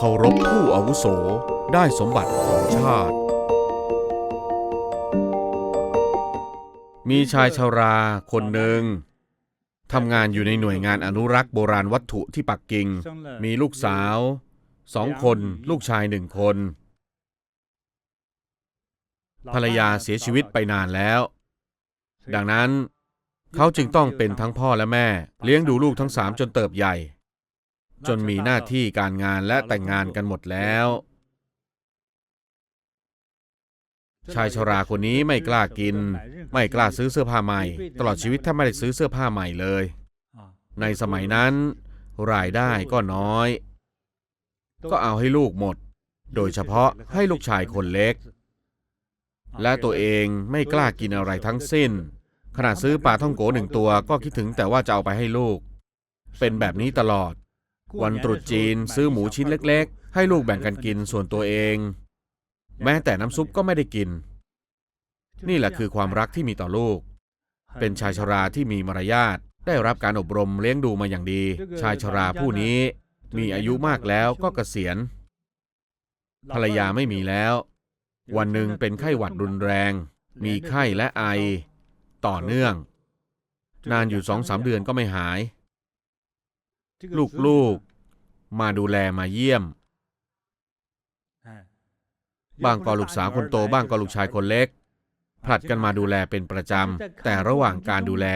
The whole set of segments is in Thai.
เคารพผู้อาวุโสได้สมบัติของชาติ มีชายชาราคนหนึ่งทำงานอยู่ในหน่วยงานอนุรักษ์โบราณวัตถุที่ปักกิ่ง มีลูกสาวสองคนลูกชายหนึ่งคน ภรรยาเสียชีวิตไปนานแล้ว ดังนั้นเขาจึงต้องเป็นทั้งพ่อและแม่ เลี้ยงดูลูกทั้งสามจนเติบใหญ่ จนมีหน้าที่การงานและแต่งงานกันหมดแล้ว ชายชราคนนี้ไม่กล้ากิน ไม่กล้าซื้อเสื้อผ้าใหม่ ตลอดชีวิตถ้าไม่ได้ซื้อเสื้อผ้าใหม่เลย ในสมัยนั้น รายได้ก็น้อย ก็เอาให้ลูกหมด โดยเฉพาะให้ลูกชายคนเล็ก และตัวเองไม่กล้ากินอะไรทั้งสิ้น ขนาดซื้อปลาท่องโกหนึ่งตัวก็คิดถึงแต่ว่าจะเอาไปให้ลูก เป็นแบบนี้ตลอด วันตรุษจีนซื้อหมูชิ้นเล็ก ๆ ให้ลูกแบ่งกันกินส่วนตัวเอง แม้แต่น้ำซุปก็ไม่ได้กิน นี่แหละคือความรักที่มีต่อลูก เป็นชายชราที่มีมารยาทได้รับการอบรมเลี้ยงดูมาอย่างดี ชายชราผู้นี้มีอายุมากแล้วก็เกษียณ ภรรยาไม่มีแล้ว วันหนึ่งเป็นไข้หวัดรุนแรง มีไข้และไอ ต่อเนื่อง นานอยู่สองสามเดือนก็ไม่หาย ลูกๆ มาดูแลมาเยี่ยม บ้างก็ลูกสาวคนโตบ้างก็ลูกชายคนเล็ก ผลัดกันมาดูแลเป็นประจำ แต่ระหว่างการดูแล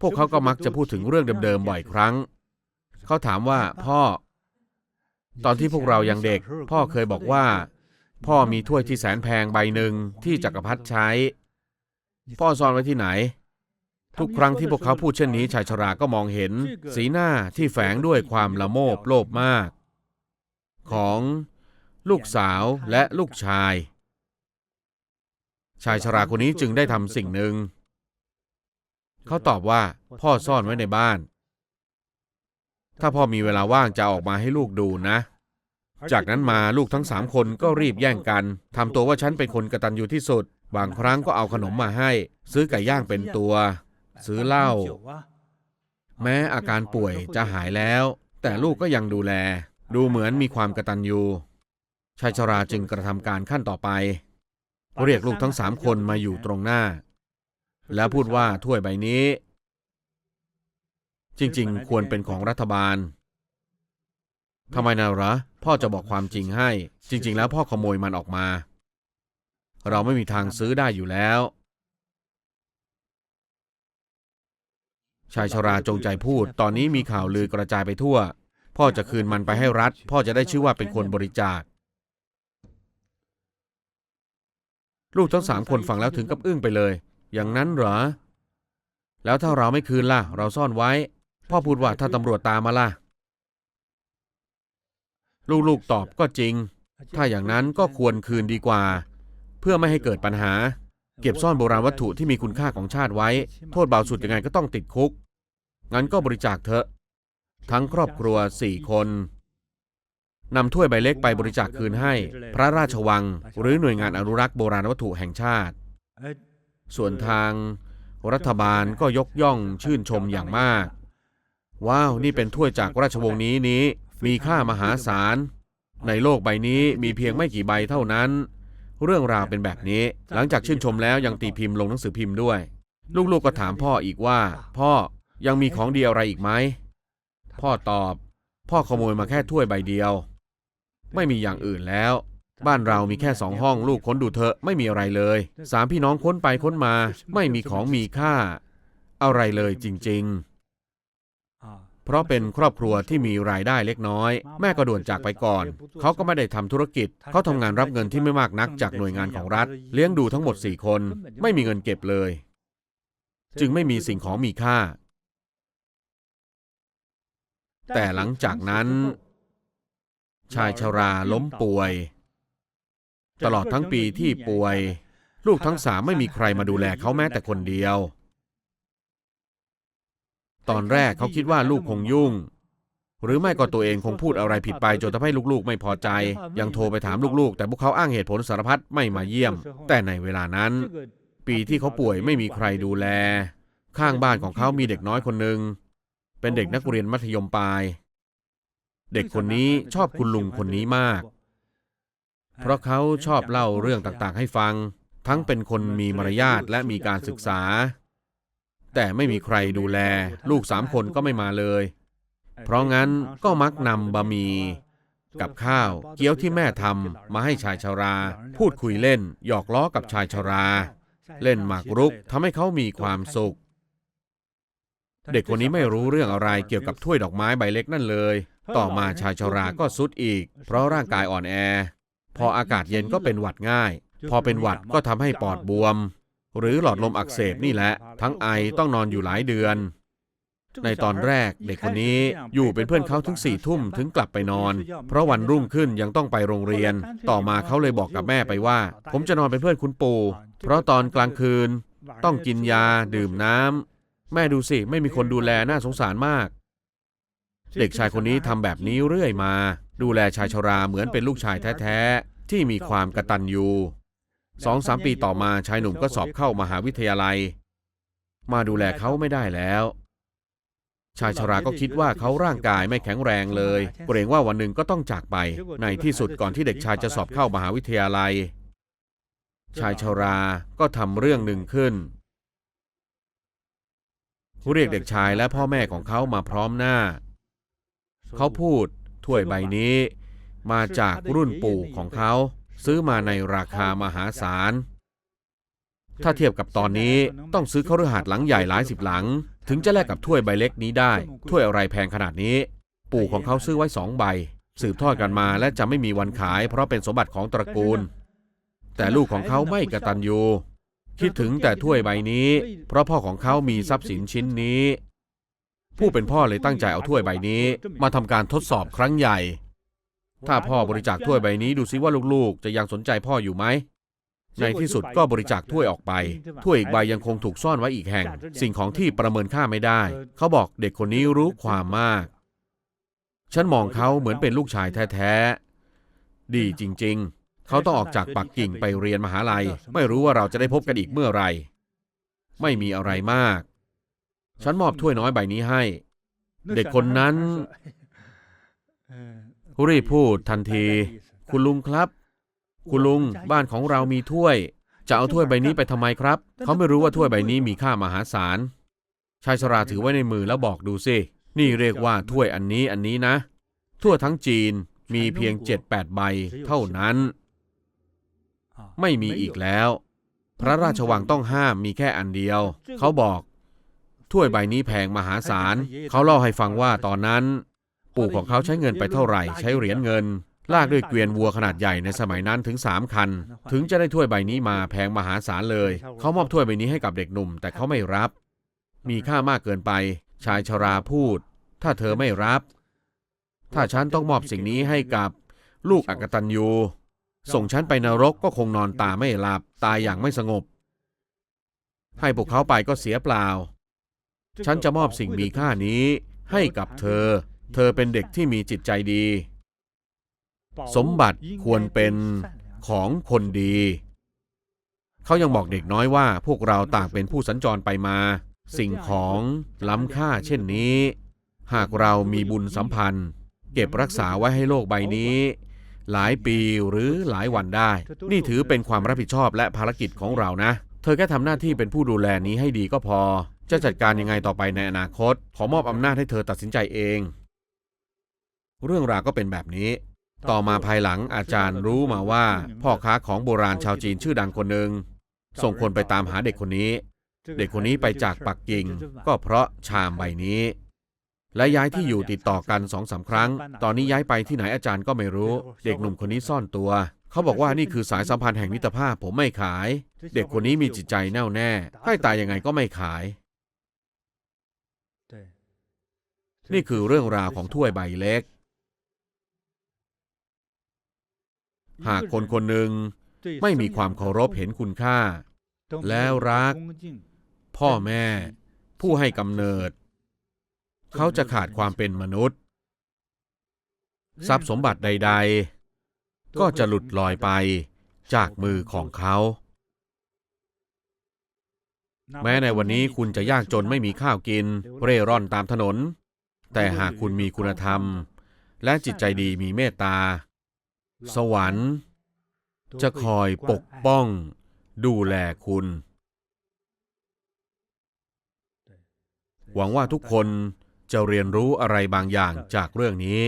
พวกเขาก็มักจะพูดถึงเรื่องเดิมๆบ่อยครั้ง เขาถามว่าพ่อ ตอนที่พวกเรายังเด็ก พ่อเคยบอกว่า พ่อมีถ้วยที่แสนแพงใบหนึ่งที่จักรพรรดิใช้ พ่อซ่อนไว้ที่ไหน ทุกครั้งที่พวกเขาพูดเช่นนี้ชายชราก็มองเห็น สีหน้าที่แฝงด้วยความละโมบโลภมาก ของลูกสาวและลูกชาย ชายชราคนนี้จึงได้ทำสิ่งหนึ่ง เขาตอบว่าพ่อซ่อนไว้ในบ้าน ถ้าพ่อมีเวลาว่างจะออกมาให้ลูกดูนะ จากนั้นมาลูกทั้งสามคนก็รีบแย่งกันทำตัวว่าฉันเป็นคนกระตันอยู่ที่สุด บางครั้งก็เอาขนมมาให้ ซื้อไก่ย่างเป็นตัว ซื้อเหล้าแม้อาการป่วยจะหายแล้ว แต่ลูกก็ยังดูแล ดูเหมือนมีความกระตันยูชายชราจึงกระทำการขั้นต่อไป เรียกลูกทั้งสามคนมาอยู่ตรงหน้า แล้วพูดว่าถ้วยใบนี้ จริงๆ ควรเป็นของรัฐบาลทำไมนะเหรอพ่อจะบอกความจริงให้ จริง ๆ แล้วพ่อขโมยมันออกมา เราไม่มีทางซื้อได้อยู่แล้ว ชายชราจงใจพูด ตอนนี้มีข่าวลือกระจายไปทั่ว พ่อจะคืนมันไปให้รัฐ พ่อจะได้ชื่อว่าเป็นคนบริจาค ลูกทั้งสามคนฟังแล้วถึงกับอึ้งไปเลย อย่างนั้นเหรอ แล้วถ้าเราไม่คืนล่ะ เราซ่อนไว้ พ่อพูดว่าถ้าตำรวจตามมาล่ะ ลูกๆตอบก็จริง ถ้าอย่างนั้นก็ควรคืนดีกว่า เพื่อไม่ให้เกิดปัญหา เก็บซ่อนโบราณวัตถุที่มีคุณค่าของชาติไว้ โทษเบาสุดยังไงก็ต้องติดคุก งั้นก็บริจาคเถอะ ทั้งครอบครัวสี่คนนำถ้วยใบเล็กไปบริจาคคืนให้ พระราชวัง หรือหน่วยงานอนุรักษ์โบราณวัตถุแห่งชาติ ส่วนทางรัฐบาลก็ยกย่องชื่นชมอย่างมาก ว้าว นี่เป็นถ้วยจากราชวงศ์นี้นี้ มีค่ามหาศาล ในโลกใบนี้มีเพียงไม่กี่ใบเท่านั้น เรื่องราวเป็นแบบนี้ หลังจากชื่นชมแล้วยังตีพิมพ์ลงหนังสือพิมพ์ด้วย ลูกๆก็ถามพ่ออีกว่า พ่อยังมีของดีอะไรอีกไหม พ่อตอบ พ่อขโมยมาแค่ถ้วยใบเดียว ไม่มีอย่างอื่นแล้ว บ้านเรามีแค่สองห้องลูกค้นดูเถอะไม่มีอะไรเลยสามพี่น้องค้นไปค้นมา ไม่มีของมีค่า อะไรเลยจริง ๆ เพราะเป็นครอบครัวที่มีรายได้เล็กน้อย แม่ก็ด่วนจากไปก่อน เขาก็ไม่ได้ทำธุรกิจ เขาทำงานรับเงินที่ไม่มากนักจากหน่วยงานของรัฐ เลี้ยงดูทั้งหมดสี่คน ไม่มีเงินเก็บเลย จึงไม่มีสิ่งของมีค่า แต่หลังจากนั้น ชายชาราล้มป่วย ตลอดทั้งปีที่ป่วย ลูกทั้งสามไม่มีใครมาดูแลเขาแม้แต่คนเดียว ตอนแรกเขาคิดว่าลูกคงยุ่ง หรือไม่ก็ตัวเองคงพูดอะไรผิดไปจนทำให้ลูกๆ ไม่พอใจ ยังโทรไปถามลูกๆ แต่พวกเขาอ้างเหตุผลสารพัดไม่มาเยี่ยม แต่ในเวลานั้น ปีที่เขาป่วยไม่มีใครดูแล ข้างบ้านของเขามีเด็กน้อยคนหนึ่งเป็นเด็กนักเรียนมัธยมปลาย เด็กคนนี้ชอบคุณลุงคนนี้มาก เพราะเขาชอบเล่าเรื่องต่างๆ ให้ฟัง ทั้งเป็นคนมีมารยาทและมีการศึกษา แต่ไม่มีใครดูแล ลูกสามคนก็ไม่มาเลย เพราะงั้นก็มักนำบะหมี่กับข้าวเกี๊ยวที่แม่ทำมาให้ชายชารา พูดคุยเล่น หยอกล้อกับชายชารา เล่นหมากรุกทำให้เขามีความสุข เด็กคนนี้ไม่รู้เรื่องอะไรเกี่ยวกับถ้วยดอกไม้ใบเล็กนั่นเลย ต่อมาชายชาราก็สุดอีก เพราะร่างกายอ่อนแอ พออากาศเย็นก็เป็นหวัดง่าย พอเป็นหวัดก็ทำให้ปอดบวม หรือหลอดลมอักเสบนี่แหละ ทั้งไอต้องนอนอยู่หลายเดือน ในตอนแรกเด็กคนนี้อยู่เป็นเพื่อนเขาถึงสี่ทุ่มถึงกลับไปนอน เพราะวันรุ่งขึ้นยังต้องไปโรงเรียน ต่อมาเขาเลยบอกกับแม่ไปว่า ผมจะนอนเป็นเพื่อนคุณปู่ เพราะตอนกลางคืน ต้องกินยาดื่มน้ำแม่ดูสิไม่มีคนดูแลน่าสงสารมาก เด็กชายคนนี้ทำแบบนี้เรื่อยมา ดูแลชายชราเหมือนเป็นลูกชายแท้ๆที่มีความกระตันยู สองสามปีต่อมาชายหนุ่มก็สอบเข้ามหาวิทยาลัย มาดูแลเขาไม่ได้แล้ว ชายชราก็คิดว่าเขาร่างกายไม่แข็งแรงเลย เกรงว่าวันหนึ่งก็ต้องจากไป ในที่สุดก่อนที่เด็กชายจะสอบเข้ามหาวิทยาลัย ชายชราก็ทำเรื่องหนึ่งขึ้นเรียกเด็กชายและพ่อแม่ของเขามาพร้อมหน้า เขาพูดถ้วยใบนี้ มาจากรุ่นปู่ของเขา ซื้อมาในราคามหาศาล ถ้าเทียบกับตอนนี้ต้องซื้อคฤหาสน์หลังใหญ่หลายสิบหลัง ถึงจะแลกกับถ้วยใบเล็กนี้ได้ ถ้วยอะไรแพงขนาดนี้ ปู่ของเขาซื้อไว้สองใบ สืบทอดกันมาและจะไม่มีวันขายเพราะเป็นสมบัติของตระกูล แต่ลูกของเขาไม่กระตันยูคิดถึงแต่ถ้วยใบนี้ เพราะพ่อของเขามีทรัพย์สินชิ้นนี้ ผู้เป็นพ่อเลยตั้งใจเอาถ้วยใบนี้ มาทำการทดสอบครั้งใหญ่ ถ้าพ่อบริจาคถ้วยใบนี้ดูซิว่าลูกๆ จะยังสนใจพ่ออยู่ไหม ในที่สุดก็บริจาคถ้วยออกไป ถ้วยอีกใบยังคงถูกซ่อนไว้อีกแห่ง สิ่งของที่ประเมินค่าไม่ได้ เขาบอกเด็กคนนี้รู้ความมาก ฉันมองเขาเหมือนเป็นลูกชายแท้ๆ ดีจริงๆ เขาต้องออกจากปักกิ่งไปเรียนมหาลัย ไม่รู้ว่าเราจะได้พบกันอีกเมื่อไหรไม่มีอะไรมาก ฉันมอบถ้วยน้อยใบนี้ให้ เด็กคนนั้น รีบพูดทันที คุณลุงครับ คุณลุงบ้านของเรามีถ้วย จะเอาถ้วยใบนี้ไปทำไมครับ เขาไม่รู้ว่าถ้วยใบนี้มีค่ามหาศาลชายชราถือไว้ในมือแล้วบอกดูสิ นี่เรียกว่าถ้วยอันนี้อันนี้นะ ทั่วทั้งจีนมีเพียงเจ็ดแปดใบเท่านั้น ไม่มีอีกแล้ว พระราชวังต้องห้ามมีแค่อันเดียว เขาบอกถ้วยใบนี้แพงมหาศาล เขาเล่าให้ฟังว่าตอนนั้น ปู่ของเขาใช้เงินไปเท่าไหร่ ใช้เหรียญเงิน ลากด้วยเกวียนวัวขนาดใหญ่ในสมัยนั้นถึงสามคัน ถึงจะได้ถ้วยใบนี้มาแพงมหาศาลเลย เขามอบถ้วยใบนี้ให้กับเด็กหนุ่ม แต่เขาไม่รับ มีค่ามากเกินไป ชายชราพูด ถ้าเธอไม่รับ ถ้าฉันต้องมอบสิ่งนี้ให้กับลูกอักตันยูส่งฉันไปนรกก็คงนอนตาไม่หลับตายอย่างไม่สงบ ให้พวกเขาไปก็เสียเปล่า ฉันจะมอบสิ่งมีค่านี้ให้กับเธอ เธอเป็นเด็กที่มีจิตใจดี สมบัติควรเป็นของคนดี เขายังบอกเด็กน้อยว่าพวกเราต่างเป็นผู้สัญจรไปมา สิ่งของล้ำค่าเช่นนี้ หากเรามีบุญสัมพันธ์ เก็บรักษาไว้ให้โลกใบนี้ หลายปีหรือหลายวันได้ นี่ถือเป็นความรับผิดชอบและภารกิจของเรานะ เธอแค่ทำหน้าที่เป็นผู้ดูแลนี้ให้ดีก็พอ จะจัดการยังไงต่อไปในอนาคต ขอมอบอำนาจให้เธอตัดสินใจเอง เรื่องราวก็เป็นแบบนี้ ต่อมาภายหลังอาจารย์รู้มาว่า พ่อค้าของโบราณชาวจีนชื่อดังคนหนึ่งส่งคนไปตามหาเด็กคนนี้ เด็กคนนี้ไปจากปักกิ่ง ก็เพราะชามใบนี้ และย้ายที่อยู่ติดต่อกันสองสามครั้ง ตอนนี้ย้ายไปที่ไหนอาจารย์ก็ไม่รู้ เด็กหนุ่มคนนี้ซ่อนตัว เขาบอกว่านี่คือสายสัมพันธ์แห่งมิตรภาพผมไม่ขาย เด็กคนนี้มีจิตใจแน่วแน่ ให้ตายยังไงก็ไม่ขาย นี่คือเรื่องราวของถ้วยใบเล็ก หากคนคนหนึ่งไม่มีความเคารพเห็นคุณค่า แล้วรัก พ่อแม่ ผู้ให้กำเนิด เขาจะขาดความเป็นมนุษย์ ทรัพย์สมบัติใด ๆ ก็จะหลุดลอยไปจากมือของเขา แม้ในวันนี้คุณจะยากจนไม่มีข้าวกิน เร่ร่อนตามถนน แต่หากคุณมีคุณธรรม และจิตใจดีมีเมตตา สวรรค์ จะคอยปกป้อง ดูแลคุณ หวังว่าทุกคนจะเรียนรู้อะไรบางอย่างจากเรื่องนี้